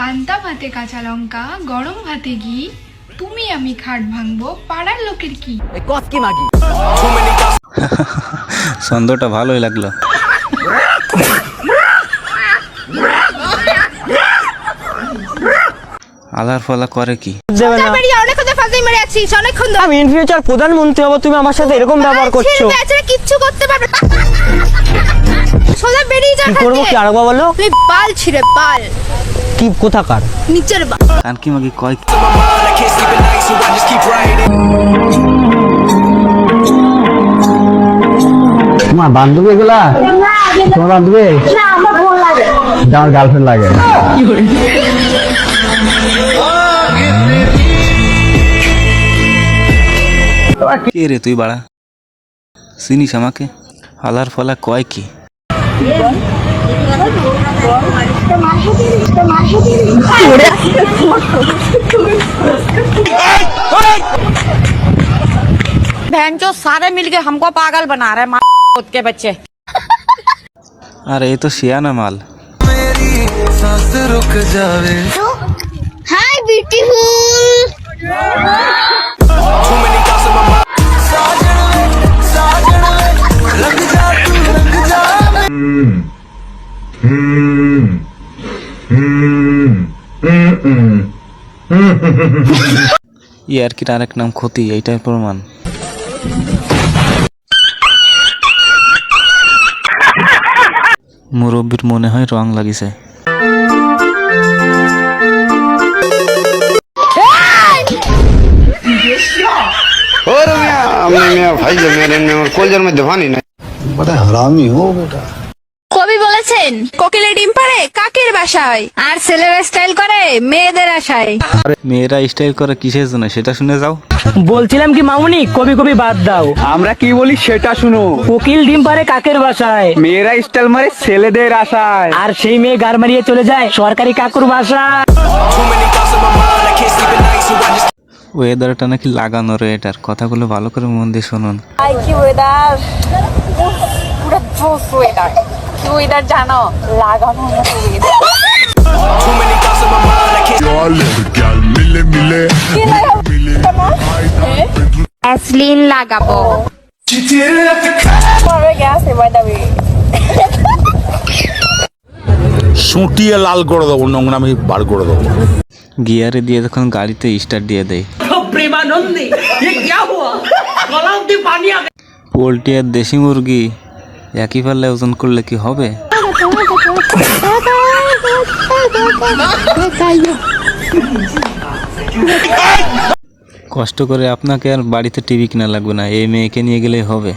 পান্তা ভাতে কাঁচা লঙ্কা গরম ভাতে ঘি তুমি আমি খাট ভাঙবো পাড়ার লোকের কি? মাগি? ছন্দটা ভালোই লাগল। আলার ফলা করে কি? আমি ইন ফিউচার প্রধানমন্ত্রী হব তুমি আমার সাথে এরকম ব্যবহার করছ। কিচ্ছু করতে পারবে সোজা বেরিয়ে যা কি করব। কি আরেকবার বলো? তুই বাল ছিঁড়ে বাল। কি কোথাকার? নিচের মাগি কয় কি? তোমার বান্ধবী এগুলা? তোমার বান্ধবী? আমার গার্লফ্রেন্ড লাগে। কে রে তুই বাড়া? চিনিস আমাকে? আলার ফলা কয় কি? बहन जो सारे मिलके हमको पागल बना रहे माँ के बच्चे। अरे ये तो सिया ना माल। मेरी सांस रुक जावे। हाय ब्यूटीफुल ই আর কি আরেক নাম ক্ষতি এইটাই প্রমাণ মুরব্বীর মনে হয় রং লাগিছে भाई जब मेरे में कोलजर में दफानी नहीं बड़ा हरामी हो बेटा কবি বলেছেন কোকিলে ডিম পারে কাকের বাসায় আর ছেলেরা স্টাইল করে মেয়েদের আশায়। মেয়েরা স্টাইল করে কিসের জন্য? সেটা শুনে যাও। বলছিলাম কি মামুনি কবি কবি বাদ দাও। আমরা কি বলি সেটা শুনো। কোকিল ডিম পারে কাকের বাসায়। মেয়েরা স্টাইল মারে ছেলেদের আশায়। আর সেই মেয়ে গার মারিয়ে চলে যায় সরকারি কাকুর বাসা ওয়েদারটা নাকি লাগানো রে এটার। কথাগুলো ভালো করে মন দিয়ে শুনুন। আই কি ওয়েদার পুরো জোস ওয়েদার ওয়েদার জানো লাগানো অ্যাসলিন লাগাবো। সুটিয়ে লাল করে দেবো নোংরামি বার করে দেবো। গিয়ারে দিয়ে যখন গাড়িতে স্টার্ট দিয়ে দেয়। পোলট্রি আর দেশি মুরগি একই পাল্লে ওজন করলে কি হবে? কষ্ট করে আপনাকে আর বাড়িতে টিভি কিনা লাগবে না এই মেয়েকে নিয়ে গেলেই হবে।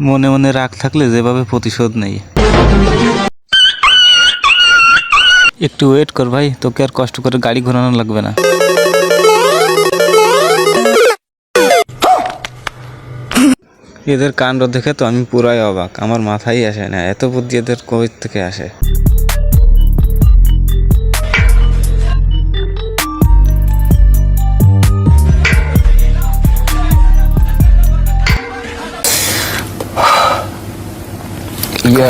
মনে মনে রাগ থাকলে যেভাবে প্রতিশোধ নেই। একটু ওয়েট কর ভাই তোকে আর কষ্ট করে গাড়ি ঘোরানো লাগবে না। এদের কাণ্ড দেখে তো আমি পুরাই অবাক আমার মাথায় আসে না এত বুদ্ধি এদের কই থেকে আসে? তুমি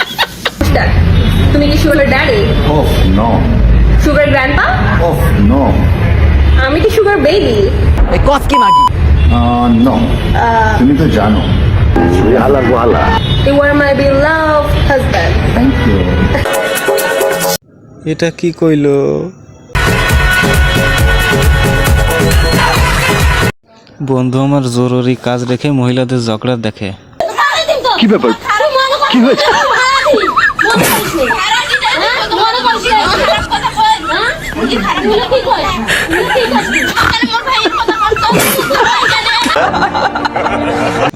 English sugar daddy? Oh, no. Sugar grandpa? Oh, no. আমি কি সুগার বেবি এ কস কি মাগি? নো তুমি তো জানো। সুই হালার গোহালা you are my beloved husband thank you এটা কি কইলো? বন্ধু আমার জরুরি কাজ রেখে মহিলাদের ঝগড়া দেখে। কি ব্যাপার? কি হয়েছে?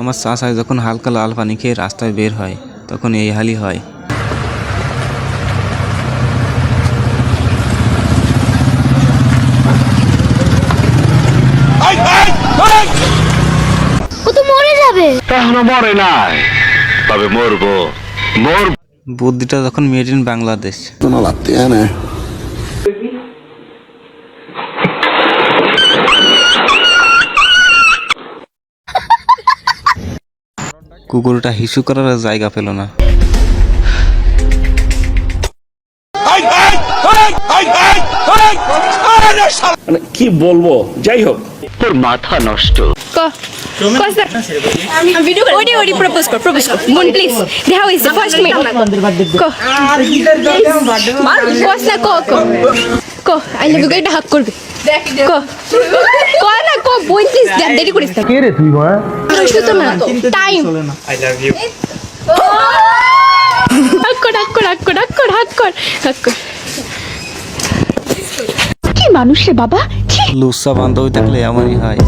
আমার চাষায় যখন হালকা লাল পানি খেয়ে রাস্তায় বের হয় তখন এই হালই হয়। ও তো মরে যাবে। এখনও মরে নাই? তবে মরবো মর বুদ্ধিটা যখন মেড ইন বাংলাদেশ কুকুরটা হিসু করার জায়গা পেল না কি বলব যাই হোক তোর মাথা নষ্ট ওডি ওডি প্রপোজ কর প্রপোজ কর। বোন প্লিজ দেখা হইছে ফার্স্ট মিট কো কস না কো কো কো আই লাভ ইউ এটা হাক করবে। কো কো না কো বোন প্লিজ দেরি করিস না। কে রে তুই মা শুতো না টাইম আই লাভ ইউ হাক কর হাক কর হাক কর হাক কর হাক কর হাক কর। কি মানুষ রে বাবা? লুসা বান্ধবী থাকলে এমনই হয়।